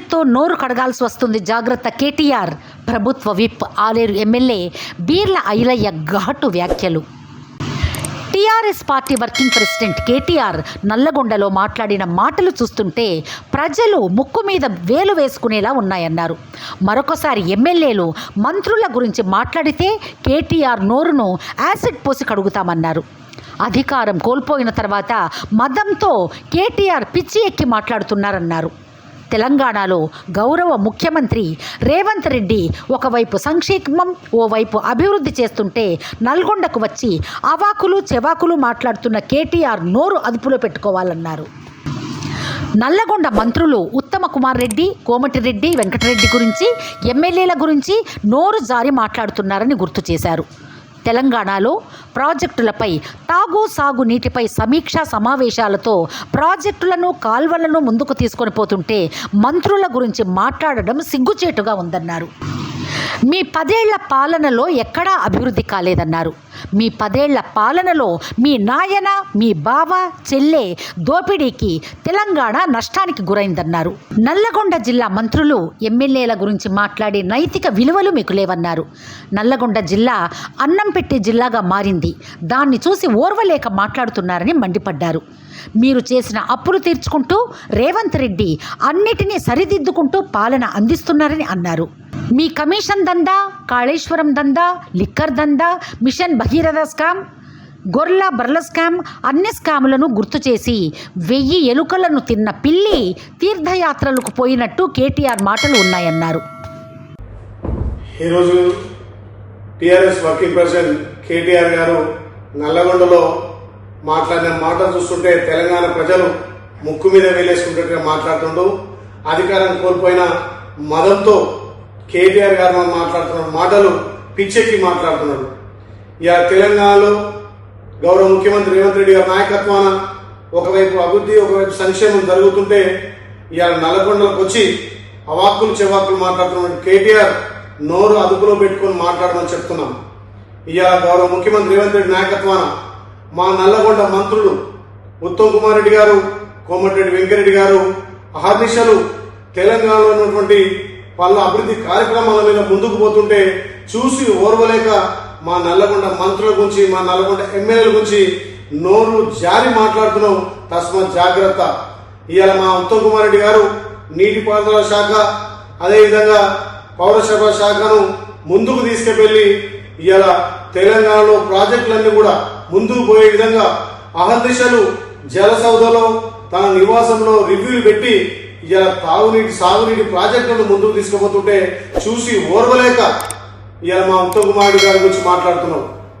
యాసిడ్తో నోరు కడగాల్సి వస్తుంది. జాగ్రత్త కేటీఆర్. ప్రభుత్వ విప్ ఆలేరు ఎమ్మెల్యే బీర్ల ఐలయ్య ఘాటు వ్యాఖ్యలు. TRS party working president KTR నల్లగొండలో మాట్లాడిన మాటలు చూస్తుంటే ప్రజలు ముక్కు మీద వేలు వేసుకునేలా ఉన్నాయన్నారు. మరొకసారి ఎమ్మెల్యేలు మంత్రుల గురించి మాట్లాడితే కేటీఆర్ నోరును యాసిడ్ పోసి కడుగుతామన్నారు. అధికారం కోల్పోయిన తర్వాత మదంతో కేటీఆర్ పిచ్చి ఎక్కి మాట్లాడుతున్నారన్నారు. తెలంగాణలో గౌరవ ముఖ్యమంత్రి రేవంత్ రెడ్డి ఒకవైపు సంక్షేమం ఓవైపు అభివృద్ధి చేస్తుంటే నల్గొండకు వచ్చి అవాకులు చెవాకులు మాట్లాడుతున్న కేటీఆర్ నోరు అదుపులో పెట్టుకోవాలన్నారు. నల్లగొండ మంత్రులు ఉత్తమ కుమార్ రెడ్డి కోమటిరెడ్డి వెంకటరెడ్డి గురించి ఎమ్మెల్యేల గురించి నోరు జారి మాట్లాడుతున్నారని గుర్తు చేశారు. తెలంగాణలో ప్రాజెక్టులపై తాగు సాగు నీటిపై సమీక్షా సమావేశాలతో ప్రాజెక్టులను కాల్వలను ముందుకు తీసుకొని పోతుంటే మంత్రుల గురించి మాట్లాడడం సిగ్గుచేటుగా ఉందన్నారు. మీ పదేళ్ళ పాలనలో ఎక్కడా అభివృద్ధి కాలేదన్నారు. మీ పదేళ్ళ పాలనలో మీ నాయన మీ బావ చెల్లె దోపిడీకి తెలంగాణ నష్టానికి గురైందన్నారు. నల్లగొండ జిల్లా మంత్రులు ఎమ్మెల్యేల గురించి మాట్లాడే నైతిక విలువలు మీకు లేవన్నారు. నల్లగొండ జిల్లా అన్నం పెట్టే జిల్లాగా మారింది. దాన్ని చూసి ఓర్వలేక మాట్లాడుతున్నారని మండిపడ్డారు. మీరు చేసిన అప్పులు తీర్చుకుంటూ రేవంత్ రెడ్డి అన్నిటినీ సరిదిద్దుకుంటూ పాలన అందిస్తున్నారని అన్నారు. మీ కమిషన్ దందా కాళేశ్వరం దందా లిక్కర్ దందా మిషన్ భగీరథ స్కామ్ గొర్ల బర్ల స్కామ్ అన్ని స్కాములను గుర్తు చేసి వెయ్యి ఎలుకలను తిన్న పిల్లి తీర్థయాత్రలకు పోయినట్టు కేటీఆర్ మాటలు ఉన్నాయన్నారు. ఈరోజు టిఆర్ఎస్ వర్కింగ్ ప్రెసిడెంట్ కేటీఆర్ గారు నల్లగొండలో మాట్లాడిన మాట చూస్తుంటే తెలంగాణ ప్రజలు ముక్కు మీద వేలేసుకుంటే మాట్లాడుతుండవు అధికారం కోల్పోయిన మదంతో కేటీఆర్ గారు మనం మాట్లాడుతున్న మాటలు పిచ్చెక్కి మాట్లాడుతున్నాడు ఇక తెలంగాణలో గౌరవ ముఖ్యమంత్రి రేవంత్ రెడ్డి గారి నాయకత్వాన ఒకవైపు అభివృద్ధి ఒకవైపు సంక్షేమం జరుగుతుంటే ఇవాళ నల్లగొండలకు వచ్చి అవాక్కులు చెవాకులు మాట్లాడుతున్నాడు కేటీఆర్ నోరు అదుపులో పెట్టుకొని మాట్లాడమని చెప్తున్నాం. ఇవాళ గౌరవ ముఖ్యమంత్రి రేవంత్ రెడ్డి నాయకత్వాన మా నల్లగొండ మంత్రులు ఉత్తమ్ కుమార్ రెడ్డి గారు కోమటిరెడ్డి వెంకరెడ్డి గారు అహర్నిశలు తెలంగాణలో ఉన్నటువంటి వాళ్ళ అభివృద్ధి కార్యక్రమాల మీద ముందుకు పోతుంటే చూసి ఓర్వలేక మా నల్లగొండ మంత్రుల గురించి మా నల్లగొండ ఎమ్మెల్యేల గురించి నోరు జారి మాట్లాడుతున్నాం. తస్మాత్ జాగ్రత్త. ఇవాళ మా ఉత్తమ్ కుమార్ రెడ్డి గారు నీటిపారుదల శాఖ అదేవిధంగా పౌరసభ శాఖను ముందుకు తీసుకువెళ్ళి ఇవాళ తెలంగాణలో ప్రాజెక్టులన్నీ కూడా ముందుకు పోయే విధంగా అహర్నిశలు జలసౌధలో తన నివాసంలో రివ్యూలు పెట్టి ఇలా తాగునీటి సాగునీటి ప్రాజెక్టులను ముందుకు తీసుకుపోతుంటే చూసి ఓర్వలేక ఇలా మా ఉత్తమ్ కుమారుడు గారి గురించి మాట్లాడుతున్నాం.